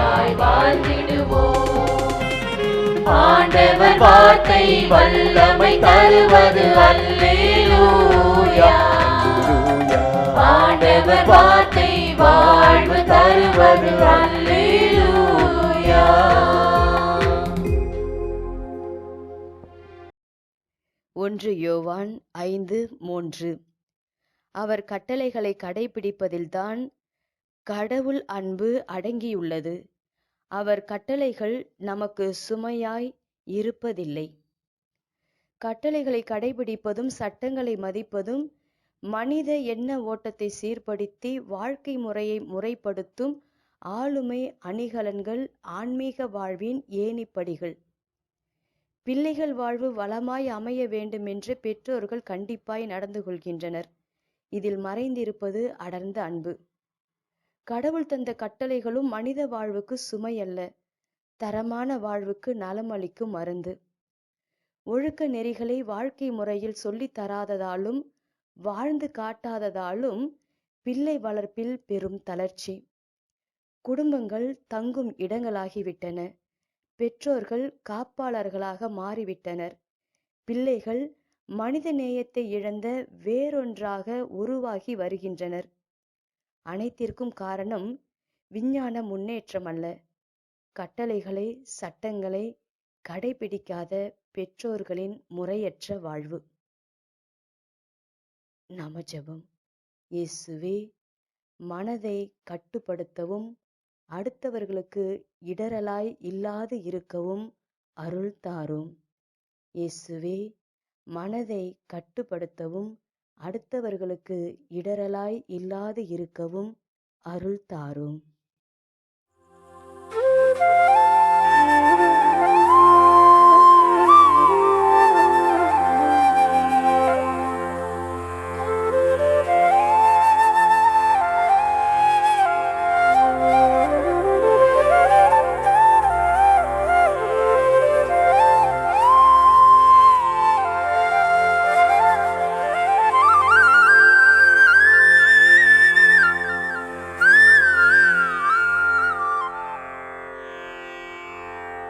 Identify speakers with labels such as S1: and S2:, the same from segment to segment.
S1: நிறைவாய் வாழ்ந்திடுவோம். ஆண்டவர் வார்த்தை வல்லமை தருவது அல்லேலூயா. ஆண்டவர் வார்த்தை வாழ்வு தருவது அல்லேலூயா.
S2: ஒன்று யோவான் ஐந்து மூன்று. அவர் கட்டளைகளை கடைபிடிப்பதில்தான் கடவுள் அன்பு அடங்கியுள்ளது. அவர் கட்டளைகள் நமக்கு சுமையாய் இருப்பதில்லை. கட்டளைகளை கடைபிடிப்பதும் சட்டங்களை மதிப்பதும் மனித எண்ண ஓட்டத்தை சீர்படுத்தி வாழ்க்கை முறையை முறைப்படுத்தும் ஆளுமை அணிகலன்கள் ஆன்மீக வாழ்வின் ஏணிப்படிகள். பிள்ளைகள் வாழ்வு வளமாய் அமைய வேண்டுமென்று பெற்றோர்கள் கண்டிப்பாய் நடந்து கொள்கின்றனர். இதில் மறைந்திருப்பது அடர்ந்த அன்பு. கடவுள் தந்த கட்டளைகளும் மனித வாழ்வுக்கு சுமையல்ல. தரமான வாழ்வுக்கு நலமளிக்கும் மருந்து. ஒழுக்க நெறிகளை வாழ்க்கை முறையில் சொல்லித் தராததாலும் வாழ்ந்து காட்டாததாலும் பிள்ளை வளர்ப்பில் பெரும் தளர்ச்சி. குடும்பங்கள் தங்கும் இடங்களாகிவிட்டன. பெற்றோர்கள் காப்பாளர்களாக மாறிவிட்டனர். பிள்ளைகள் மனித நேயத்தை இழந்த வேறொன்றாக உருவாகி வருகின்றனர். அனைத்திற்கும் காரணம் விஞ்ஞான முன்னேற்றம் அல்ல. கட்டளைகளை சட்டங்களை கடைபிடிக்காத பெற்றோர்களின் முறையற்ற வாழ்வு. நமஜபம். ஜெபம் இயேசுவே மனதை கட்டுப்படுத்தவும் அடுத்தவர்களுக்கு இடரலாய் இல்லாது இருக்கவும் அருள் தாரும் இயேசுவே மனதை கட்டுப்படுத்தவும் அடுத்தவர்களுக்கு இடரலாய் இல்லாது இருக்கவும் அருள் தாரும்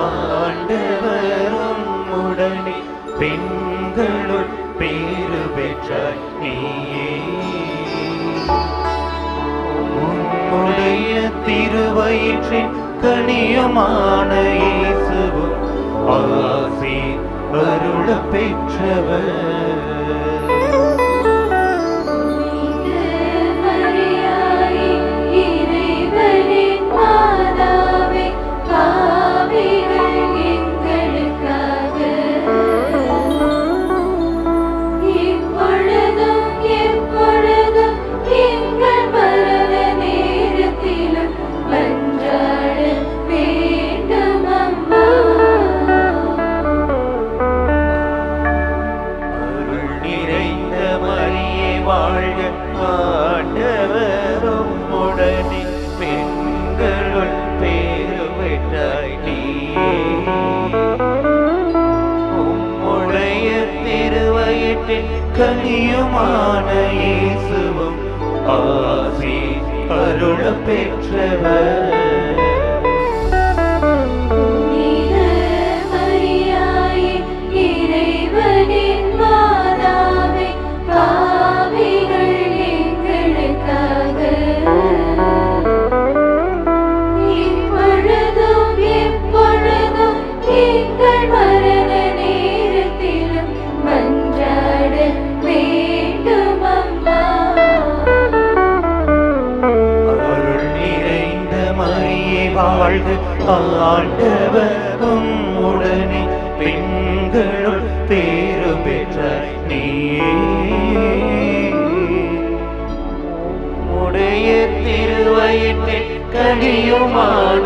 S3: ஆண்டவரும் உடனே பெண்களுள் பேரு பெற்றாய் நீயே. உம்முடைய திருவயிற்றின் கனியமான இயேசுவும் ஆசி அருள பெற்றவர். அருள பெற்றவர் மரியே ஆண்டவரும் உடனே பெண்களுள் பேரு பெற்ற நீயே. உடைய திருவயிற்றின் கனியுமான